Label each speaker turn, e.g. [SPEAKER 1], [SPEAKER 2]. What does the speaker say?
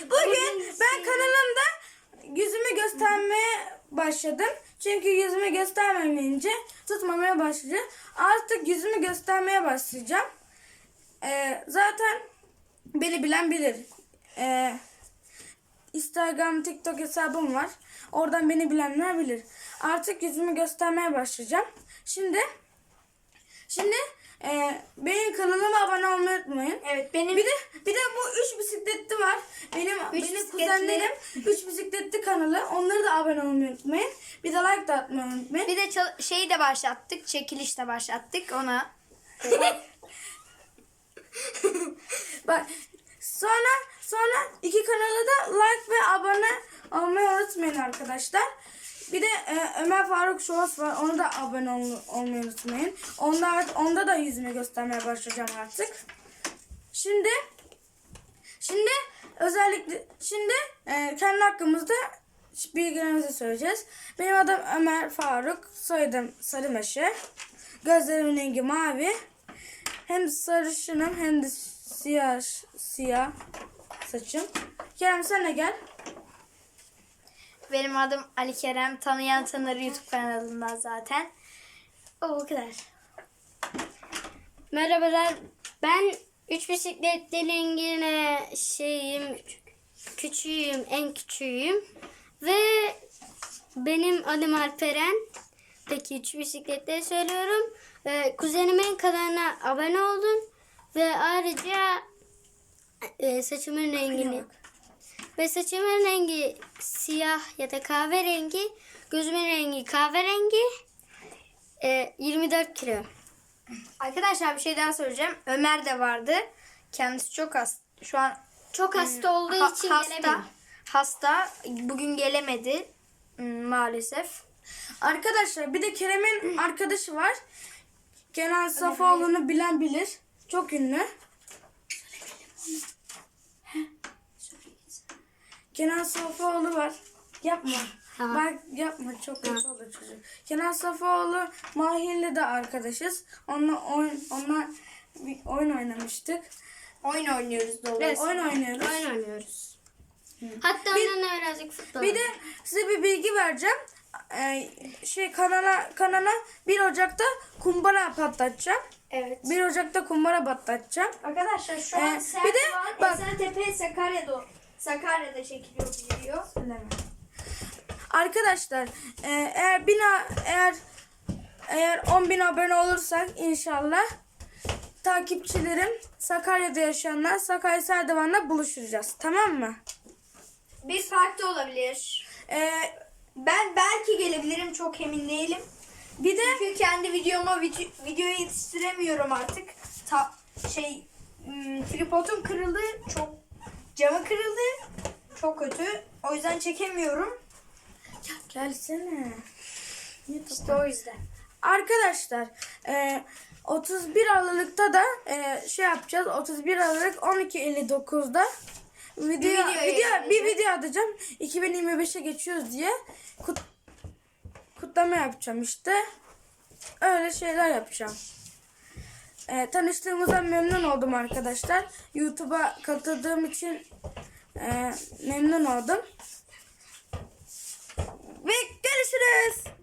[SPEAKER 1] Bugün ben kanalımda yüzümü göstermeye başladım. Çünkü yüzümü göstermemeyince tutmamaya başladı. Artık yüzümü göstermeye başlayacağım. Ee, zaten beni bilen bilir. Ee, Instagram, TikTok hesabım var. Oradan beni bilenler bilir. Artık yüzümü göstermeye başlayacağım. Şimdi şimdi e, benim kanalıma abone olmayı unutmayın.
[SPEAKER 2] Evet benim
[SPEAKER 1] Bir de bir de bu üç bisikletli var. Benim benim
[SPEAKER 2] bisikletli.
[SPEAKER 1] kuzenlerim üç bisikletli kanalı. Onları da abone olmayı unutmayın. Bir de like de atmayı unutmayın.
[SPEAKER 2] bir de şeyi de başlattık. Çekiliş de başlattık ona.
[SPEAKER 1] Bak sonra sonra iki kanala da like ve abone olmayı unutmayın arkadaşlar. Bir de e, Ömer Faruk Şovas var. Onu da abone ol, olmayı unutmayın. Onda onda da yüzümü göstermeye başlayacağım artık. Şimdi şimdi özellikle şimdi e, kendi hakkımızda bilgilerimizi söyleyeceğiz. Benim adım Ömer Faruk. Soyadım Sarımeşe. Gözlerimin rengi mavi. Hem sarışınım hem de siyah siyah saçım. Kerem sen gel.
[SPEAKER 2] Benim adım Ali Kerem. Tanıyan tanır YouTube kanalından zaten. O kadar.
[SPEAKER 3] Merhabalar. Ben üç bisikletlerin yine şeyim küçüğüm, en küçüğüm. Ve benim adım Alperen. Peki üç bisikletleri söylüyorum. Ee, kuzenimin kanalına abone olun. Ve ayrıca e, saçımın rengini ve saçımın rengi siyah ya da kahverengi. Gözümün rengi kahverengi. Ee, 24 kilo.
[SPEAKER 2] Arkadaşlar bir şey daha söyleyeceğim. Ömer de vardı. Kendisi çok hasta. Şu an
[SPEAKER 3] Çok hasta olduğu
[SPEAKER 2] Hmm. ha-
[SPEAKER 3] için
[SPEAKER 2] hasta.
[SPEAKER 3] gelemiyor.
[SPEAKER 2] Hasta. Bugün gelemedi. Hmm, Maalesef.
[SPEAKER 1] Arkadaşlar bir de Kerem'in arkadaşı var. Kenan Safoğlu'nu bilen bilir. Çok ünlü. Kenan Safoğlu var. Yapma.
[SPEAKER 3] Tamam.
[SPEAKER 1] Bak yapma çok kötü olur çocuk. Kenan Safoğlu Mahir'le de arkadaşız. Onunla oyun, onunla bir oyun oynamıştık.
[SPEAKER 2] Oyun oynuyoruz dolayısıyla.
[SPEAKER 1] Oyun oynuyoruz.
[SPEAKER 3] Oyun oynuyoruz. Hatta onunla birazcık futbol.
[SPEAKER 1] Bir de size bir bilgi vereceğim. Ee, şey kanala kanala 1 Ocak'ta kumbara patlatacağım.
[SPEAKER 2] Evet.
[SPEAKER 1] 1 Ocak'ta kumbara patlatacağım.
[SPEAKER 2] Arkadaşlar şu
[SPEAKER 1] Ee,
[SPEAKER 2] an
[SPEAKER 1] bir de
[SPEAKER 2] var.
[SPEAKER 1] bak-
[SPEAKER 2] Esentepe Sakarya'da Sakarya'da çekiliyor bu video.
[SPEAKER 1] Arkadaşlar e, eğer bina eğer eğer 10 bin abone olursak inşallah takipçilerim Sakarya'da yaşayanlar Sakarya Serdivan'la buluşacağız. Tamam mı?
[SPEAKER 2] Bir parkta olabilir.
[SPEAKER 1] Ee,
[SPEAKER 2] Ben belki gelebilirim çok emin değilim.
[SPEAKER 1] bir de
[SPEAKER 2] Çünkü kendi videoma video, videoyu yetiştiremiyorum artık. Ta, şey hmm, tripodum kırıldı. Çok camı kırıldı. Çok kötü. O yüzden çekemiyorum.
[SPEAKER 1] gelsene.
[SPEAKER 2] İşte o yüzden.
[SPEAKER 1] Arkadaşlar e, 31 Aralık'ta da e, şey yapacağız. 31 Aralık 12.59'da video,
[SPEAKER 2] Bir video
[SPEAKER 1] video, bir video atacağım. 2025'e geçiyoruz diye kut, kutlama yapacağım işte. Öyle şeyler yapacağım. E, tanıştığımıza memnun oldum arkadaşlar. YouTube'a katıldığım için e, memnun oldum. Ve görüşürüz.